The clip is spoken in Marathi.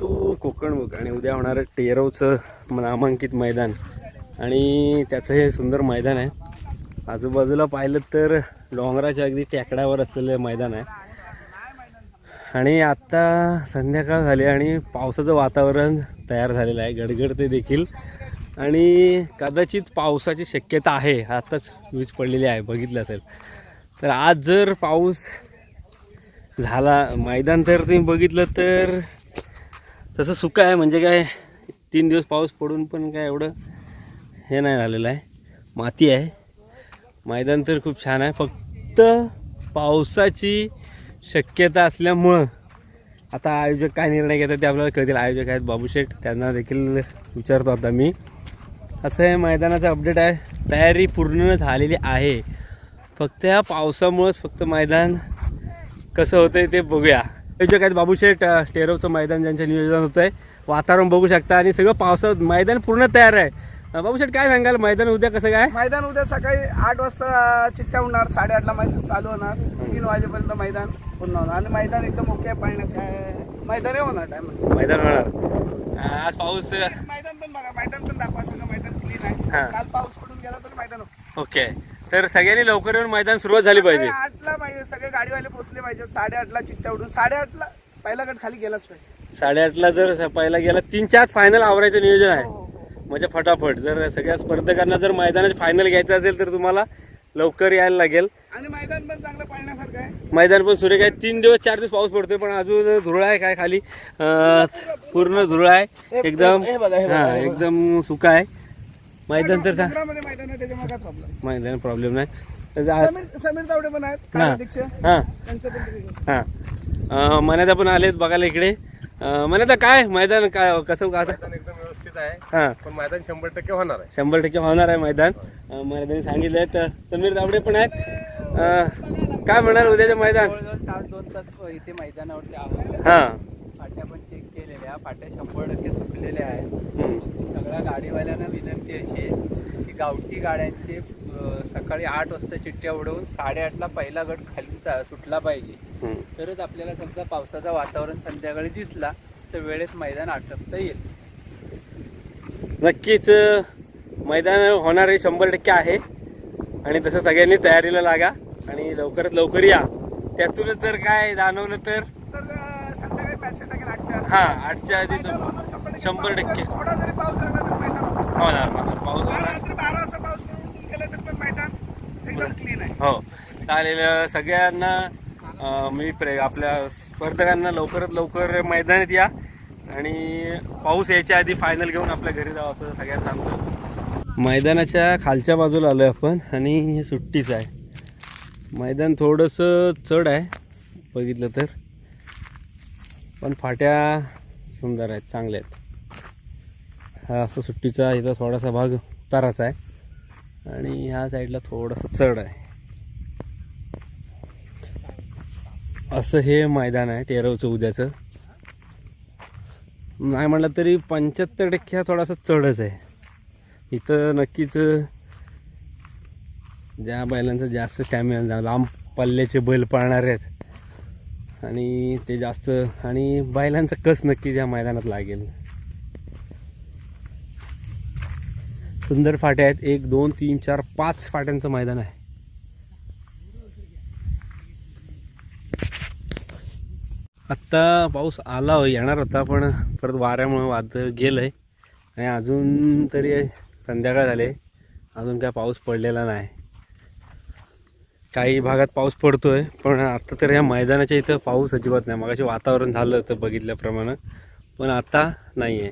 तो कोकणमुख आणि उद्या होणारं टेरवचं नामांकित मैदान आणि त्याचं हे सुंदर मैदान आहे. आजूबाजूला पाहिलं तर डोंगराच्या अगदी टेकड्यावर असलेलं मैदान आहे. आणि आत्ता संध्याकाळ झाली आणि पावसाचं वातावरण तयार झालेलं आहे. गडगडते देखील. आणि कदाचित पावसाची शक्यता आहे. आत्ताच वीज पडलेली आहे. बघितलं असेल. तर आज जर पाऊस झाला मैदान तर तुम्ही बघितलं तर तसं सुकं आहे म्हणजे काय तीन दिवस पाऊस पडून पण काय एवढं हे नाही झालेलं आहे. माती आहे. मैदान तर खूप छान आहे. फक्त पावसाची शक्यता असल्यामुळं आता आयोजक काय निर्णय घेतात ते आपल्याला कळतील. आयोजक आहेत बाबूशेठ त्यांना देखील विचारतो आता मी. असं हे मैदानाचं अपडेट आहे. तयारी पूर्ण झालेली आहे. फक्त या पावसामुळंच फक्त मैदान कसं होतं ते बघूया. आयोजक आहेत बाबूशेठ अ, टेरवचं मैदान ज्यांचं नियोजन होतं आहे वातावरण बघू शकता आणि सगळं पावसात मैदान पूर्ण तयार आहे. बाबूशेठ काय सांगाल? मैदान उद्या कसं काय? मैदान उद्या सकाळी आठ वाजता चिठ्ठ्या होणार साडेआठला मैदान चालू होणार. तीन वाजेपर्यंत मैदान पूर्ण होणार. आणि मैदान एकदम ओके पाळण्यास मैदान होणार टाइम मैदान होणार. आज पाऊस मैदान पण बघा मैदान पण दाखवा सगळं. मैदान क्लीन. आहे. काल पाऊस पडून गेला तर मैदान. ओके. तर सगळ्यांनी लवकर येऊन मैदान सुरुवात झाली पाहिजे. आठला पाहिजे सगळे गाडीवाले पोहोचले पाहिजे. साडेआठला चिठ्ठ्या उडून साडेआठला पहिला गट खाली गेलाच पाहिजे. साडेआठला जर पहिला गेला तीन चार फायनल आवरायचं नियोजन हो, आहे. हो, हो. म्हणजे फटाफट. जर सगळ्या स्पर्धकांना जर मैदानाचे फायनल घ्यायचं असेल तर तुम्हाला लवकर यायला लागेल. आणि मैदान पण चांगलं पाळण्यासारखं आहे. मैदान पण सुरेख आहे. तीन दिवस चार दिवस पाऊस पडतोय पण अजून धुरळा आहे काय खाली? पूर्ण धुरळा आहे. एकदम हे हे हा हे. एकदम सुका आहे. मैदान तर डोंगरामध्ये मैदान आहे त्याच्यामुळे काय प्रॉब्लेम मैदान प्रॉब्लेम नाही. आज- समीर समीर तावडे पण आहेत हा. कार्याध्यक्ष. हा. त्यांचं पण तिथे. हा. अं, मनाता पण आलेत बघायला इकडे. अं, मनाता काय? मैदान काय कसं का मैदान एकदम व्यवस्थित आहे. हा. पण मैदान शंभर टक्के होणार आहे. शंभर टक्के होणार आहे मैदान. अं, मला त्यांनी सांगितलंय तर समीर दावडे पण आहेत. अं, काय म्हणाल उद्याचं मैदान? जवळजवळ तास दोन तास इथे मैदानावरती आहोत. हा. फाट्या पण चेक केलेल्या फाट्या शंभर टक्के सुकलेल्या आहेत. सगळ्या गाडीवाल्यांना विनंती अशी आहे की गावठी गाड्यांचे सकाळी आठ वाजता चिठ्ठ्या उडवून साडेआठला पहिला गट खाली सुटला पाहिजे. तरच आपल्याला समजा पावसाचं वातावरण संध्याकाळी दिसला तर वेळेत मैदान आटपता येईल. नक्कीच मैदान होणार हे शंभर टक्के आहे. आणि तसं सगळ्यांनी तयारीला लागा आणि लवकरात लवकर या. त्यातूनच जर काय जाणवलं तर हा आठच्या आधी मैदान तो होणार शंभर टक्के. पाऊस- थोडा जरी पाऊस लागला तर मैदान होणार. होणार पाऊस रात्री बारा वाजता पाऊस पडून गेला तर पण मैदान एकदम क्लीन आहे. हो. चालेल सगळ्यांना मी प्रे आपल्या स्पर्धकांना लवकरात लवकर मैदानात या. आणि पाऊस यायच्या आधी फायनल घेऊन आपल्या घरी जावं असं सगळ्यांना सांगतो. मैदानाच्या खालच्या बाजूला आलो आपण आणि हे सुट्टीच आहे. मैदान थोडंसं चढ आहे बघितलं तर. पण फाट्या सुंदर आहेत चांगल्या आहेत. हा असं सुट्टीचा इथं थोडासा भाग उताराचा आहे. आणि ह्या साईडला थोडंसं चढ आहे. असं हे मैदान आहे तेरावचं उद्याचं. नाही म्हटलं तरी पंच्याहत्तर टक्के हा थोडासा चढच आहे. इथं नक्कीच ज्या बैलांचा जास्त स्टॅमिना लांब पल्ल्याचे बैल पाळणारे आहेत. आणि ते जास्त आणि बैलांचा कस नक्कीच या मैदानात लागेल? सुंदर फाट्या आहेत. एक दोन तीन चार पाच फाट्यांचं मैदान आहे. आत्ता पाऊस आला हो- येणार होता पण परत वाऱ्यामुळे वाद गेलं आहे आणि अजून तरी संध्याकाळ झाले अजून काय पाऊस पडलेला नाही. काही भागात पाऊस पडतोय पण आता तर या मैदानाच्या इथं पाऊस अजिबात नाही. मगाशी वातावरण झालं होतं बघितल्याप्रमाणे पण आता नाही आहे